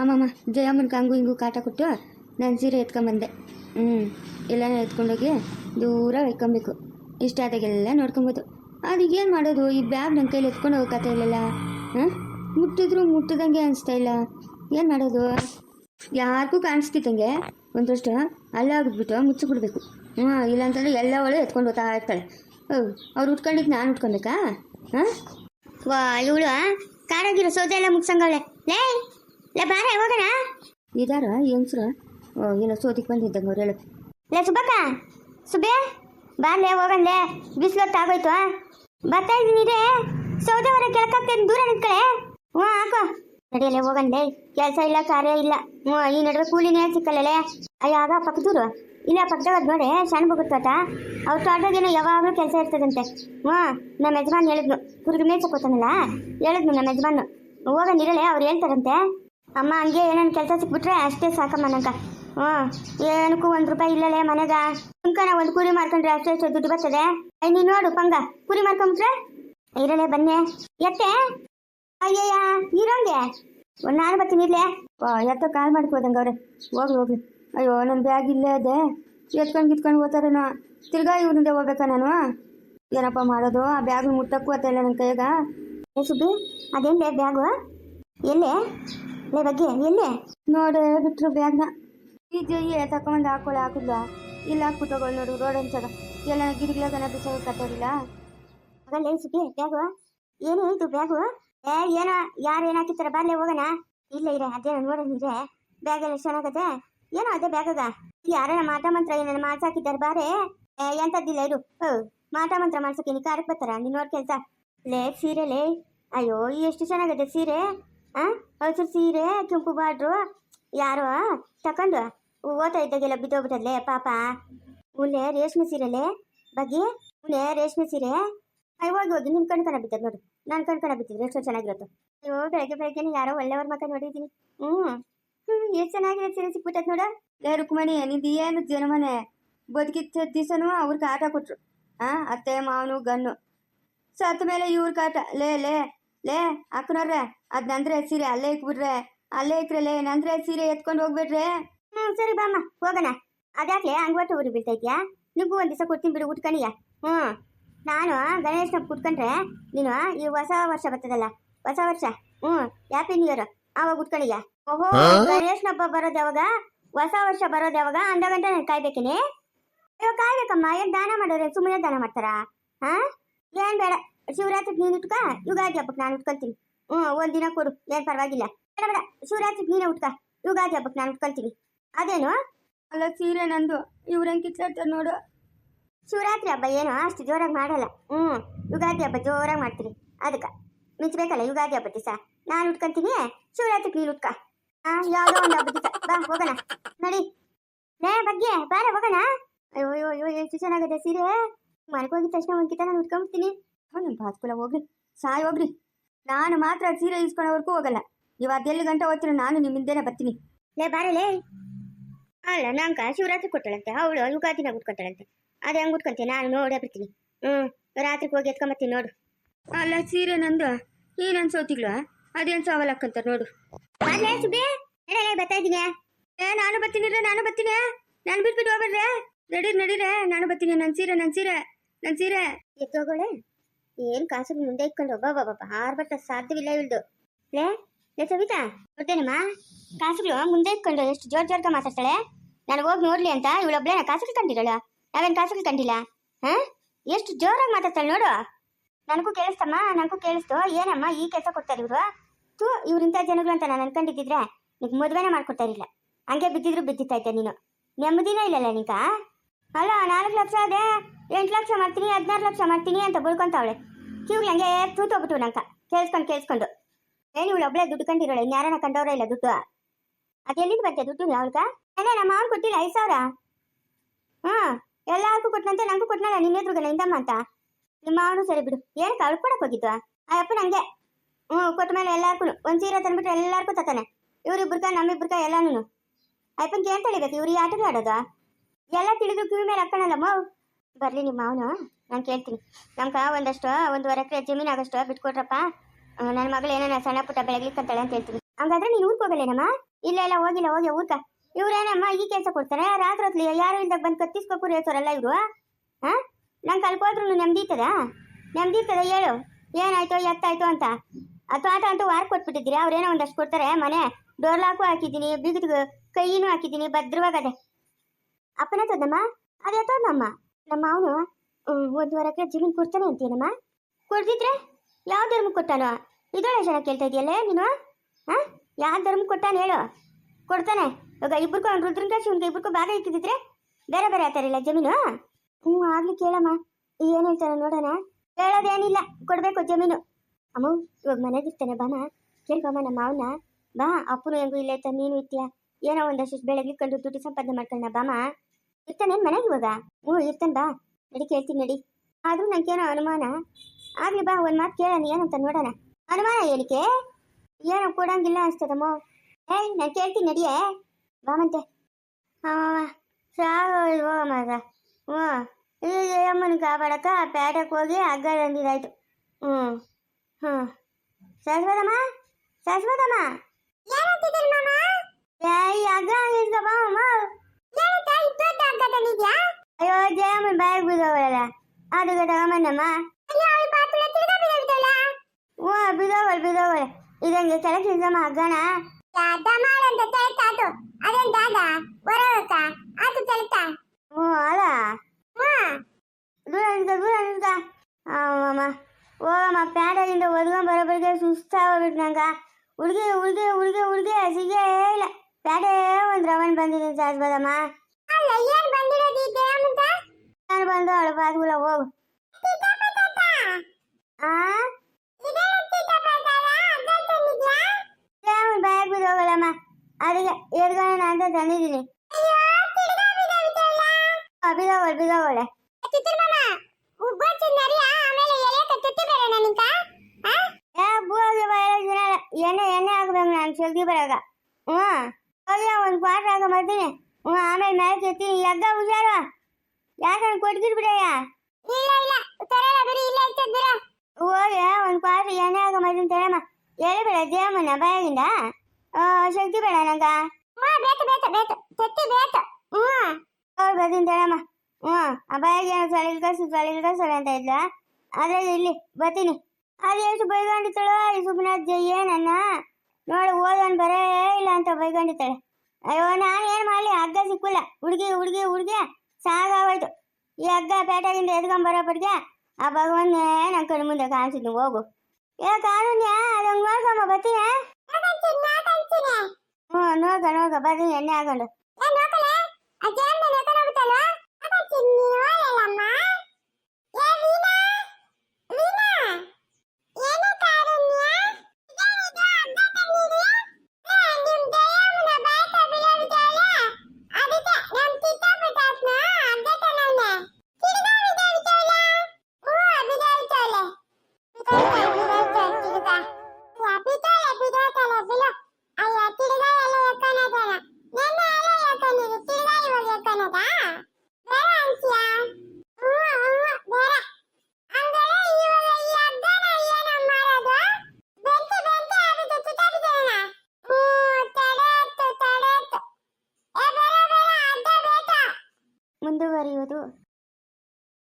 ಅಮ್ಮಮ್ಮ ಜಯಮ್ಮನಿಗೆ ಹಂಗೂ ಹಿಂಗು ಕಾಟ ಕೊಟ್ಟು ನಾನು ಸೀರೆ ಎತ್ಕೊಂಬಂದೆ. ಹ್ಞೂ ಎಲ್ಲಾನು ಎತ್ಕೊಂಡೋಗಿ ದೂರ ಇಟ್ಕೊಬೇಕು. ಇಷ್ಟ ಆದಾಗೆಲ್ಲ ನೋಡ್ಕೊಬೋದು. ಅದು ಏನು ಮಾಡೋದು? ಈ ಬ್ಯಾಗ್ ನನ್ನ ಕೈಲಿ ಎತ್ಕೊಂಡು ಹೋಗೋ ಇಲ್ಲಲ್ಲ? ಹಾಂ? ಮುಟ್ಟಿದ್ರು ಮುಟ್ಟದಂಗೆ ಅನಿಸ್ತಾ ಇಲ್ಲ. ಏನು ಮಾಡೋದು? ಯಾರಿಗೂ ಕಾಣಿಸ್ತಿದ್ದಂಗೆ ಒಂದಷ್ಟು ಅಲ್ಲಾಗ್ಬಿಟ್ಟು ಮುಚ್ಚಿಬಿಡ್ಬೇಕು. ಹ್ಞೂ ಇಲ್ಲಾಂತಂದ್ರೆ ಎಲ್ಲ ಒಳ್ಳೆ ಎತ್ಕೊಂಡು ಹೋಗ್ತಾ ಇರ್ತಾಳೆ. ಹ್ಞೂ ಅವ್ರು ಉಟ್ಕೊಂಡಿದ್ದು ನಾನು ಉಟ್ಕೊಬೇಕಾ? ಹಾಂ? ವಾ ಇವಳು ಕಾರಾಗಿರೋ ಸೌದೆ ಎಲ್ಲ ಮುಗ್ಸಂಗವಳೆ. ಲೇ! ಲೇ ಬಾರ ಹೋಗೋಣ. ಇದಾರ ಹೆಂಗ್ಸ್ರ ಓ ಏನೋ ಸೋದಿಗೆ ಬಂದಿದ್ದಂಗ ಅವ್ರು ಹೇಳು. ಲೇ ಸುಬ್ಬಕ್ಕ ಸುಬ್ಬೆ ಬಾರ್ಲೆ ಹೋಗಂದೆ ಬಿಸಿಲೊತ್ತು ಆಗೋಯ್ತು ಬರ್ತಾ ಇದ್ದೀನಿ ಇದೇ ಸೌದೆ ಹೊರ ಕೆಳಕಾಗ್ತೇನೆ ದೂರ ನಿಂತ್ಕಳೆ ಹ್ಞೂ ಹಾಕೋ. ನಡೆಯಲ್ಲೇ ಹೋಗಂದೆ ಕೆಲಸ ಇಲ್ಲ ಕಾರ್ಯ ಇಲ್ಲ. ಹ್ಞೂ ಈ ನಡುವೆ ಕೂಲಿನೇ ಸಿಕ್ಕಲ್ಲೇ ಅಯ್ಯ ಆಗ ಪಕ್ಕದೂರು ಇಲ್ಲ ಪಕ್ಕದಾಗ ಅದ್ ನೋಡಿ ಸಣ್ಣ ಬಗುತ್ತೋಟ ಅವ್ರ ತೋಟದಾಗೇನೋ ಯಾವಾಗಲೂ ಕೆಲಸ ಇರ್ತದಂತೆ. ಹ್ಞೂ ನಮ್ಮ ಯಜಮಾನ್ ಹೇಳಿದ್ನು. ಕುರುಗಿ ಮೇಚಕೋತಾನಲ್ಲ ಹೇಳಿದ್ನು ನಮ್ಮ ಯಜಮಾನು ಹೋಗಂದಿರಳೆ ಅವ್ರು ಹೇಳ್ತಾರಂತೆ. ಅಮ್ಮ, ಹಂಗೆ ಏನೇನು ಕೆಲಸ ಸಿಕ್ಬಿಟ್ರೆ ಅಷ್ಟೇ ಸಾಕಮ್ಮ ನನಗೆ ಹ್ಞೂ, ಏನಕ್ಕೂ ಒಂದು ರೂಪಾಯಿ ಇಲ್ಲಲೇ ಮನೆಗ. ಸುಮ್ಕನ ಒಂದು ಕುರಿ ಮಾರ್ಕೊಂಡ್ರೆ ಅಷ್ಟೇ ಅಷ್ಟೇ ದುಡ್ಡು ಬರ್ತದೆ. ನೀನು ನೋಡು ಪಂಗ ಕುರಿ ಮಾಡ್ಕೊಂಬಿಟ್ರೆ? ಇರಲೇ ಬನ್ನಿ. ಎತ್ತೆ? ಅಯ್ಯಯ್ಯ, ಇರೋಂಗೆ? ಒಂದು ನಾನು ಬರ್ತೀನಿ, ಇರ್ಲೆ. ವಾ, ಎತ್ತ ಕಾಲ್ ಮಾಡ್ಕೋದಂಗೆ ಅವ್ರೆ. ಹೋಗ್ಲಿ ಹೋಗ್ಲಿ. ಅಯ್ಯೋ ನನ್ನ ಬ್ಯಾಗ್ ಇಲ್ಲೇ ಅದೇ. ಎತ್ಕೊಂಡು ಗಿತ್ಕೊಂಡು ಹೋಗ್ತಾರೇನೋ ತಿರ್ಗಾ ಇವ್ರಿಂದ ಹೋಗ್ಬೇಕಾ ನಾನು? ಏನಪ್ಪ ಮಾಡೋದು? ಆ ಬ್ಯಾಗ್ ಮುಟ್ಟಕ್ಕೂ ಇಲ್ಲ ನನ್ನ ಏ, ಸುಬ್ಬಿ, ಅದೇನು ಬ್ಯಾಗು? ಎಲ್ಲೇ? ಲೇ ಬಗ್ಗೆ ಎಲ್ಲೇ? ನೋಡು ಬಿಟ್ರು ಬ್ಯಾಗ್ನ ಈ ಜಯ್ಯ ತಕೊಂಬಂದು ಹಾಕೊಳ್ಳಿ ಹಾಕಿದ್ಲ? ಇಲ್ಲ ಹಾಕ್ಬಿಟ್ಟೋಗೋಳು ನೋಡು ರೋಡ್ ಅನ್ಸಾಗ ಎಲ್ಲ ಗಿಡಗಳಾಗನ ಬಿಸಾಗ ಕತ್ತೋರಿಲ್ಲ ಆಗಲ್ಲೇ ಸುಬ್ಬಿ ಬ್ಯಾಗು? ಏನು ಇದು ಬ್ಯಾಗು? ಏ ಏನೋ ಯಾರು ಏನು ಹಾಕಿರ್ತಾರ ಬಾರ್ಲೆ ಹೋಗೋಣ. ಇಲ್ಲ ಇರ ಅದೇನೋ ನೋಡೋಣ ಇರೆ ಬ್ಯಾಗ್ ಎಲ್ಲ ಚೆನ್ನಾಗದೆ. ಏನೋ ಅದೇ ಬ್ಯಾಗದ ಯಾರ ಮಾಟ ಮಂತ್ರ ಏನೇನು ಮಾಡ್ಸಾಕಿದ್ದಾರೆ ಬಾರೆ? ಎಂತದ್ದಿಲ್ಲ ಇದು ಇರು. ಮಾಟ ಮಂತ್ರ ಮಾಡ್ಸಕ್ಕೆ ನೀ ಕಾರಕ್ಕೆ ಬರ್ತಾರ? ನೀನು ನೋಡ್ ಕೆಲಸ. ಲೇ ಸೀರೆ ಲೇ. ಅಯ್ಯೋ ಎಷ್ಟು ಚೆನ್ನಾಗದೆ ಸೀರೆ. ಹಸಿರು ಸೀರೆ, ಕೆಂಪು ಬಾಡ್ರು ಯಾರೋ, ತಕೊಂಡು ಓದ್ತಾ ಇದ್ದಾಗೆಲ್ಲ ಬಿದ್ದೋಗ್ಬಿಟ್ಟಲ್ಲೇ ಪಾಪ. ಉಳ್ಳೆ ರೇಷ್ಮೆ ಸೀರೆಲೆ ಬಗ್ಗೆ ಉಳ್ಳೆ ರೇಷ್ಮೆ ಸೀರೆ. ಅಯ್ಯ ಹೋಗಿ ಹೋಗಿ ನಿನ್ ಕಣ್ಕಣ ಬಿದ್ದದ್ ನೋಡು. ನಾನು ಕಣ್ಕಣ ಬಿದ್ದಿದ್ರೆ ಎಷ್ಟು ಚೆನ್ನಾಗಿರುತ್ತೆ. ಅಯ್ಯೋ, ಬೆಳಗ್ಗೆ ಬೆಳಗ್ಗೆನೆ ಯಾರೋ ಒಳ್ಳೆಯವ್ರ ಮಕ್ಕ ನೋಡಿದ್ದೀನಿ. ಹ್ಮ್. ಹ್ಞೂ ಎಷ್ಟು ಚೆನ್ನಾಗಿದೆ ಸೀರೆ ಸಿಕ್ಬಿಟ್ಟದ್ ನೋಡ. ಲೇ, ರುಕ್ಮಣಿ, ನಿಂದು ಏನು ಜನಮನೆ ಬದುಕಿದ್ದ ದಿವಸನೂ ಅವ್ರಿಗೆ ಆಟ ಕೊಟ್ರು. ಆ, ಅತ್ತೆ, ಮಾವನು ಗನ್ನು ಸತ್ತ ಮೇಲೆ ಇವ್ರ ಕಾಟ. ಲೇ ಲೇ ಲೇ ಅಕ್ಕನವ್ರೆ ಅದ್ ನಂದ್ರೆ ಸೀರೆ ಅಲ್ಲೇ ಇಕ್ಬಿಡ್ರೆ ಅಲ್ಲೇ ಇಕ್ರೆ ಲೇ ನಂದ್ರೆ ಸೀರೆ ಎತ್ಕೊಂಡು ಹೋಗ್ಬಿಡ್ರೆ ಹ್ಮ್ ಸರಿ ಬಾಮ್ಮ ಹೋಗೋಣ. ಅದ್ಯಾಕೆ ಹಂಗ್ವಟ್ಟು ಊರಿ ಬೀಳ್ತಾ ಇದ್ಯಾ ಒಂದ್ ದಿವಸ ಕೊಡ್ತೀನಿ ಬಿಡು ಉಟ್ಕಣಿಯ ಹ್ಮ್. ನಾನು ಗಣೇಶನ ಕುಟ್ಕೊಂಡ್ರೆ ನೀನು ಈ ಹೊಸ ವರ್ಷ ಬರ್ತದಲ್ಲ ಹೊಸ ವರ್ಷ ಹ್ಮ್ ಹ್ಯಾಪಿ ನ್ಯೂ ಇಯರ್ ಆವಾಗ ಉಟ್ಕಣಿಯ ಓಹೋ ಗಣೇಶನ ಹಬ್ಬ ಬರೋದು ಯಾವಾಗ? ಹೊಸ ವರ್ಷ ಬರೋದು ಯಾವಾಗ? ಅಂದ ಗಂಟೆ ನಾನು ಕಾಯ್ಬೇಕೇನೆ? ಕಾಯ್ಬೇಕಮ್ಮ ಏನ್ ದಾನ ಮಾಡೋರೆ ಸುಮ್ಮನೆ ದಾನ ಮಾಡ್ತಾರಾ? ಹಾ? ಏನ್ ಬೇಡ ಶಿವರಾತ್ರಿಗೆ ನೀನು ಇಟ್ಕ ಯುಗಾದಿ ಹಬ್ಬಕ್ಕೆ ನಾನು ಉಟ್ಕೊಳ್ತೀನಿ. ಹ್ಞೂ ಒಂದ್ ದಿನ ಕೊಡು. ಏನ್ ಪರವಾಗಿಲ್ಲ. ಬೇಡ ಬೇಡ. ಶಿವರಾತ್ರಿಗೆ ನೀನೇ ಉಟ್ಕ. ಯುಗಾದಿ ಹಬ್ಬಕ್ಕೆ ನಾನು ಉಟ್ಕೊಳ್ತೀನಿ. ಅದೇನು? ಅಲ್ಲ ಸೀರೆ ನಂದು. ಇವ್ರಂಗೆ ಕಿತ್ಲಾಡ್ತಾರೆ ನೋಡು. ಶಿವರಾತ್ರಿ ಹಬ್ಬ ಏನು? ಅಷ್ಟು ಜೋರಾಗಿ ಮಾಡಲ್ಲ. ಹ್ಞೂ ಯುಗಾದಿ ಹಬ್ಬ ಜೋರಾಗಿ ಮಾಡ್ತೀನಿ. ಅದಕ್ಕೆ ಮಿಂಚಬೇಕಲ್ಲ ಯುಗಾದಿ ಹಬ್ಬ ದಿವಸ? ನಾನು ಉಟ್ಕೊಂತೀನಿ ಶಿವರಾತ್ರಿ ನೀನು ಉಟ್ಕ. ಹಾ ಯಾವುದೋ ಒಂದು ಹಬ್ಬ ದಿವಸ. ಬಾ ಹೋಗೋಣ. ನಡಿ. ನೇ ಬಗ್ಗೆ ಬಾರ ಹೋಗೋಣ. ಅಯ್ಯೋ ಅಯ್ಯೋ ಅಯ್ಯೋ ಎಷ್ಟು ಚೆನ್ನಾಗಿದೆ ಸೀರೆ? ಮನೆಗೆ ಹೋಗಿದ ತಕ್ಷಣ ಒಂದ್ಕಿತ ನಾನು ಉಟ್ಕೊಂಡ್ಬಿಡ್ತೀನಿ ನಮ್ಮ ಬಾತ್ಕುಲ ಹೋಗ್ರಿ. ಸಾಯ್ ಹೋಗ್ರಿ. ನಾನು ಮಾತ್ರ ಸೀರೆ ಇಸ್ಕೊಳ್ಳೋವರೆಗೂ ಹೋಗಲ್ಲ. ನೀವು ಅದೆಲ್ಲಿ ಗಂಟೆ ಹೋಗ್ತೀರ ನಾನು ನಿಮ್ಮಿಂದೇನೆ ಬರ್ತೀನಿ. ಲೇ ಬಾರಲೇ ಅಲ್ಲ ನಂಕ ಶಿವರಾತ್ರಿ ಕೊಟ್ಟಳಂತೆ. ಅವಳು ಯುಗಾದಿನ ಉಟ್ಕೊತಾಳಂತೆ ಅದೇ ಹಂಗೆ ಉಟ್ಕೊಂತೀನಿ ನಾನು ನೋಡೇ ಬರ್ತೀನಿ ಹ್ಞೂ ರಾತ್ರಿಗೆ ಹೋಗಿ ಎತ್ಕೊಂಬತ್ತೀನಿ ನೋಡು. ಅಲ್ಲ ಸೀರೆ ನಂದು? ಏನನ್ ಸೋತಿಗ್ಳು ಅದೇನು ಸಾವಲ್ ಹಾಕಂತಾರೆ ನೋಡು. ಅಲ್ಲೇ ಸುಬ್ಬಿ. ನಡೀಲೇ ಬರ್ತಾ ಇದ್ದೀನಿ ಏ ನಾನು ಬರ್ತೀನಿ ರೀ ನಾನು ಬರ್ತೀನಿ. ನಾನು ಬಿಟ್ಬಿಟ್ಟು ಹೋಗ್ಬೇಡ್ರೆ. ನಡೀರಿ ನಡೀರೆ. ನಾನು ಬರ್ತೀನಿ. ನನ್ನ ಸೀರೆ ನನ್ನ ಸೀರೆ ನನ್ನ ಸೀರೆ. ಎತ್ತೋಗೋಳೆ ಏನ್ ಕಾಸು ಮುಂದೆ ಇಟ್ಕೊಂಡು ಒಬ್ಬ ಬಾಬಾ ಹಾರ್ಬಟ್ಟ ಸಾಧ್ಯವಿಲ್ಲ ಇಳ್ದು ಲೇ ಲೇ ಸವಿತಾ, ನೋಡ್ತೇನಮ್ಮ? ಕಾಸುಗಳು ಮುಂದೆ ಇಟ್ಕೊಂಡು ಎಷ್ಟು ಜೋರ್ ಜೋರ್ಗ ಮಾತಾಡ್ತಾಳೆ? ನಾನು ಹೋಗಿ ನೋಡ್ಲಿ ಅಂತ ಇವಳೊಬ್ಳೇನ ಕಾಸುಗಳು ಕಂಡಿರಳ ನಾವೇನ್ ಕಾಸುಗಳು ಕಂಡಿಲ್ಲ ಹಾ? ಎಷ್ಟು ಜೋರಾಗಿ ಮಾತಾಡ್ತಾಳೆ ನೋಡು. ನನಗೂ ಕೇಳಿಸ್ತಮ್ಮ, ನನಗೂ ಕೇಳಿಸ್ತು. ಏನಮ್ಮ ಈ ಕೆಲಸ ಕೊಡ್ತಾರೆ ಇವರು ತೂ ಇವ್ರಿಂಥ ಜನಗಳು ಅಂತ ನಾನು ಅನ್ಕೊಂಡಿದ್ದಿದ್ರೆ ನಿಮ್ಗೆ ಮದುವೆನೇ ಮಾಡ್ಕೊಡ್ತಾ ಇರಲಿಲ್ಲ. ಹಂಗೆ ಬಿದ್ದಿದ್ರು ಬಿದ್ದಿತ್ತಾ ನೀನು. ನೆಮ್ಮದಿನೇ ಇಲ್ಲಲ್ಲ ನೀಕ ಅಲ್ಲ ನಾಲ್ಕು ಲಕ್ಷ ಅದೇ. ಎಂಟು ಲಕ್ಷ ಮಾಡ್ತೀನಿ, ಹದಿನಾರು ಲಕ್ಷ ಮಾಡ್ತೀನಿ ಅಂತ ಬಳ್ಕೊಂತಾವಳೆ. ಕಿವ್ಗೆ ಹಂಗೆ ತೂತೋಗ್ಬಿಟ್ಟು ನಂಕ. ಕೇಳಿಸ್ಕೊಂಡು ಕೇಳಿಸ್ಕೊಂಡು. ಏನು ಇವಳು ಒಬ್ಳೆ ದುಡ್ಡು ಕಂಡಿರೋಳೆ? ಇನ್ಯಾರನ ಕಂಡವ್ರ ಇಲ್ಲ ದುಡ್ಡು? ಅದು ಎಲ್ಲಿಂದ ಬಂತೆ ದುಡ್ಡು ಅವಳ್ಗ ಏನೇ, ನಮ್ಮ ಅವ್ನು ಕೊಟ್ಟಿಲ್ಲ, ಐದು ಸಾವಿರ? ಹಾಂ, ಎಲ್ಲಾರ್ಗೂ ಕೊಟ್ಟನಂತೆ ನಂಗೂ ಕೊಟ್ಟನಲ್ಲ ನಿನ್ನ ಎದುರುಗಲ್ಲ ಇಂದಮ್ಮ ಅಂತ. ನಿಮ್ಮ ಅವನು ಸರಿ ಬಿಡು. ಏನು ಅವಳು ಕೊಡಕ್ಕೆ ಹೋಗಿದ್ವಾ? ಆ ಅಪ್ಪ ನಂಗೆ ಹ್ಞೂ, ಕೊಟ್ಟ ಮೇಲೆ ಎಲ್ಲಾರ್ಗೂ ಒಂದು ಸೀರೆ ತಂದ್ಬಿಟ್ರೆ ಎಲ್ಲಾರ್ಗೂ ತತ್ತಾನೆ ಇವ್ರಿಬ್ರಕ ನಮ್ಮಿಬ್ರಕ ಎಲ್ಲಾನು ಅಪ್ಪನ್ಗೆ ಏನ್ ತಿಳಿಬೇಕು ಇವ್ರಿಗೆ ಆಟಗಳು ಆಡೋದು? ಎಲ್ಲ ತಿಳಿದು ಕಿವಿ ಮೇಲೆ ಹಾಕೋಣಲ್ಲಮ್ಮ ಬರ್ಲಿ ನಿಮ್ಮ ಮಾವನು. ನಾನು ಕೇಳ್ತೀನಿ. ನಮ್ಗೆ ಒಂದಷ್ಟು, ಒಂದುವರೆ ಎಕರೆ ಜಮೀನು ಆಗಷ್ಟು ಬಿಟ್ಕೊಟ್ರಪ್ಪ. ನನ್ನ ಮಗಳು ಏನಾನ ಸಣ್ಣ ಪುಟ್ಟ ಬೆಳಗ್ಲಿಕ್ಕಂತಾಳೆ ಅಂತ ಹೇಳ್ತೀನಿ. ಹಂಗಾದ್ರೆ ನೀನು ಊರ್ಗೆ ಹೋಗಲೇನಮ್ಮ? ಇಲ್ಲ ಇಲ್ಲ, ಹೋಗಿಲ್ಲ, ಹೋಗಿ ಊರ್ಕ ಇವ್ರೇನಮ್ಮ ಈ ಕೆಲಸ ಕೊಡ್ತಾರೆ? ರಾತ್ರಿ ಹೊತ್ಲಿ ಯಾರು ಇಲ್ದಾಗ ಬಂದು ಕತ್ತಿಸ್ಕೊಪ್ಪು ಹೇಳ್ತಾರಲ್ಲ ಇವರು? ಹಾಂ ನಂಗೆ ಕಲ್ಕೋದ್ರು ನೆಮ್ಮದಿ ಇರ್ತದ? ನೆಮ್ಮದಿ ಇರ್ತದ ಹೇಳು. ಏನಾಯ್ತೋ, ಎತ್ತಾಯ್ತು ಅಂತ. ಆ ತೋಟ ಅಂತೂ ವಾರ ಕೊಟ್ಬಿಟ್ಟಿದ್ದೀರಿ. ಅವ್ರೇನೋ ಒಂದಷ್ಟು ಕೊಡ್ತಾರೆ ಮನೆ. ಡೋರ್ ಲಾಕು ಹಾಕಿದ್ದೀನಿ, ಬಿಗಿದು ಕೈಯೂ ಹಾಕಿದ್ದೀನಿ ಭದ್ರವಾಗದೆ ಅಪ್ಪನ ತದಮ್ಮ ಅದೇ ತೋದಮ್ಮ ನಮ್ಮ ಅವನು ಒಂದೂವರೆ ವಾರಕ್ಕೆ ಜಮೀನು ಕೊಡ್ತಾನೆ ಅಂತೀನಮ್ಮ? ಕೊಡ್ದಿದ್ರೆ ಯಾವ ಧರ್ಮ ಕೊಟ್ಟಾನೋ? ಇದೊಳ್ಳೆ ಜನ ಕೇಳ್ತಾ ಇದೆಯಲ್ಲ ನೀನು? ಹಾ? ಯಾವ ಧರ್ಮ ಕೊಟ್ಟಾನೆ ಹೇಳು. ಕೊಡ್ತಾನೆ. ಇವಾಗ ಇಬ್ಬರಿಗೂ ಅವ್ನು ರುದ್ರಂಗ ಶಿವನ್ಗೆ ಇಬ್ಬರಿಗೂ ಭಾಗ ಇಕ್ಕಿದ್ರೆ ಬೇರೆ ಬೇರೆ ಆತಾರಿಲ್ಲ ಜಮೀನು? ಹ್ಞೂ, ಆಗ್ಲಿ ಕೇಳಮ್ಮ. ಏನು ಹೇಳ್ತಾನೆ ನೋಡೋಣ. ಹೇಳೋದೇನಿಲ್ಲ. ಕೊಡಬೇಕು ಜಮೀನು. ಅಮ್ಮ, ಇವಾಗ ಮನೆಗಿರ್ತಾನೆ ಬಾಮ ಕೇಳ್ಕೊಮ್ಮ ನಮ್ಮ ಮಾವನ ಬಾ, ಅಪ್ಪನು ಹೆಂಗೂ ಇಲ್ಲ ಇರ್ತಾನೆ. ನೀನು ಇರ್ತೀಯ? ಏನೋ ಒಂದಷ್ಟು ಬೆಳಗ್ಗೆ ಕಂಡು ದುಡ್ಡು ಸಂಪಾದನೆ ಮಾಡ್ಕೊಳ್ಳೋಣ ಬಾಮ ಇರ್ತಾನೆ ಮನೆಗೆ ಇವಾಗ? ಹ್ಞೂ, ಇರ್ತಾನೆ ಬಾ. ನಡಿ ಕೇಳ್ತೀನಿ ನಡಿ. ಆದ್ರೂ ನನಗೇನೋ ಅನುಮಾನ. ಆಗ್ಲಿ ಬಾ ಒಂದು ಮಾತು ಕೇಳೋಣ ಏನಂತ ನೋಡೋಣ. ಅನುಮಾನ ಏನಕ್ಕೆ? ಏನೋ ಕೊಡಂಗಿಲ್ಲ ಅನ್ಸ್ತದಮ್ಮ. ಏಯ್ ನಾನು ಕೇಳ್ತೀನಿ ನಡಿಯೇ ಬಾಮಂತೆ ಹಾಂ ಸಾಗೋಲ್ವೋ ಮಗ ಹ್ಞೂ ಈಗ ಅಮ್ಮನ ಕಾಪಾಡಕ ಪೇಟೆಗೆ ಹೋಗಿ ಹಗ್ಗ ತಂದಿದ್ದಾಯ್ತು. ಹ್ಞೂ ಹ್ಞೂ ಶಾಶ್ವತಮ್ಮ? ಶಾಶ್ವತಮ್ಮ? ಏಯ್ ಹಗ್ಗ ಬಾ ಅಮ್ಮ ಅಯ್ಯೋ ಜಯಮ್ಮನ ಬಾಯಿಗೆ ಬಿದ್ದೋಗಲ್ಲ ಅದಕ್ಕೆ ತಗೊಂಬಂದಮ್ಮ ಹ್ಞೂ ಬಿದ್ದೋಗಲ್ ಬಿದ್ದೋಗಲ್ ಇದಂಗೆ ಕೆಳಗೆ ನಿಲ್ಸಮ್ಮ ಹಗ್ಗನ ಹ್ಞೂ ಅಲ್ಲ ದೂರ ನಿಂತ ದೂರ ನಿಂತ ಅಮ್ಮಮ್ಮ ಹೋಗಮ್ಮ ಪ್ಯಾಂಟಾಗಿಂದ ಒದ್ಕೊಂಡ್ ಬರೋಬರಿಗೆ ಸುಸ್ತಾಗೋಗ್ಬಿಟ್ಟು ನಂಗ ಹುಡುಗಿ ಹುಡುಗಿ ಹುಡುಗಿ ಹುಡುಗಿ ಸಿಗೇ ಇಲ್ಲ ಪ್ಯಾಟೆ ಒಂದು ರವಣ್ ಬಂದಿದ್ದೀನಿ ಸಾಸ್ಬೋದಮ್ಮ ನಾನು ಬಂದು ಅವಳು ಬಾದ್ಗುಲ ಹೋಗು ಆ ಜಯಮ್ಮನ ಬ್ಯಾಗ್ ಬಿದ್ದೋಗಲ್ಲಮ್ಮ ಅದಕ್ಕೆ ಎದ್ಗೋಣ ಅಂತ ತಂದಿದ್ದೀನಿ ಬಿದ್ದೋಗಲ್ ಬಿದ್ದೋಗಳೆ ಏ ಬೂಗೆ ಬರೋದಿನ ಎಣ್ಣೆ ಎಣ್ಣೆ ಹಾಕ್ಬೇಕು ನಾನು ಜಲ್ದಿ ಬರಾಗ ಹ್ಞೂ ಹೋಗಿ ಒಂದು ಕ್ವಾಟ್ರ್ ಹಾಕ ಬರ್ತೀನಿ ಹ್ಞೂ ಆಮೇಲೆ ಮೇಲೆ ಕೆತ್ತೀನಿ ಎಗ್ಗ ಹುಷಾರು ಯಾಕಂದ್ರೆ ಕೊಟ್ಗಿರ್ಬಿಡಯ್ಯ ಹೋಗಿ ಒಂದು ಪಾತ್ರೆ ಎಣ್ಣೆ ಹಾಕ ಬರ್ತೀನಿ ತರಮ್ಮ. ಎಲ್ಲಿ ಬೇಡ ದೇವಮ್ಮನ ಬಾಯಾಗಿಂದ ಶಕ್ತಿ ಬೇಡ ನಂಗ. ಹೋಗಿ ಬರ್ತೀನಿ ತಡಮ್ಮ ಹ್ಞೂ ಆ ಬಾಯಾಗಿ ಏನು ಸಳಿಲ್ ಕಸು ಸಳಿಲ್ ಕಸು ಅಂತ ಇದ್ಲ. ಆದ್ರೆ ಇಲ್ಲಿ ಬರ್ತೀನಿ. ಅದು ಎಷ್ಟು ಬೈಕೊಂಡಿತ್ತಳು ಈ ಸುಮ್ಮನೆ ಏನನ್ನ? ನೋಡು ಓದೋನ್ ಬರೇ ಇಲ್ಲ ಅಂತ ಬೈಕೊಂಡಿದ್ದಾಳೆ ಅಯ್ಯೋ ನಾನು ಏನು ಮಾಡಲಿ? ಹಗ್ಗ ಸಿಕ್ಕಿಲ್ಲ. ಹುಡುಗಿ ಹುಡುಗಿ ಹುಡುಗಿ. ಸಾಕಾಗೋಯ್ತು. ಈ ಹಗ್ಗ ಪೇಟೆಗಿಂದ ಎದ್ಕೊಂಬರೋಪಟ್ಟಿಗೆ ಆ ಭಗವನ್ನೇ ನನ್ನ ಕಣ್ಣು ಮುಂದೆ ಕಾಣಿಸಿದ್ನು ಹೋಗು. ಏ ಕಾನೂನ್ಯ ಅದಂಗೆ ನೋಡ್ಕೊಂಬ ಬರ್ತೀನಿ ಹ್ಞೂ ನೋಡ್ಕ ನೋಡ್ಕ ಬರ್ತೀನಿ ಎಣ್ಣೆ ಹಾಕೊಂಡು.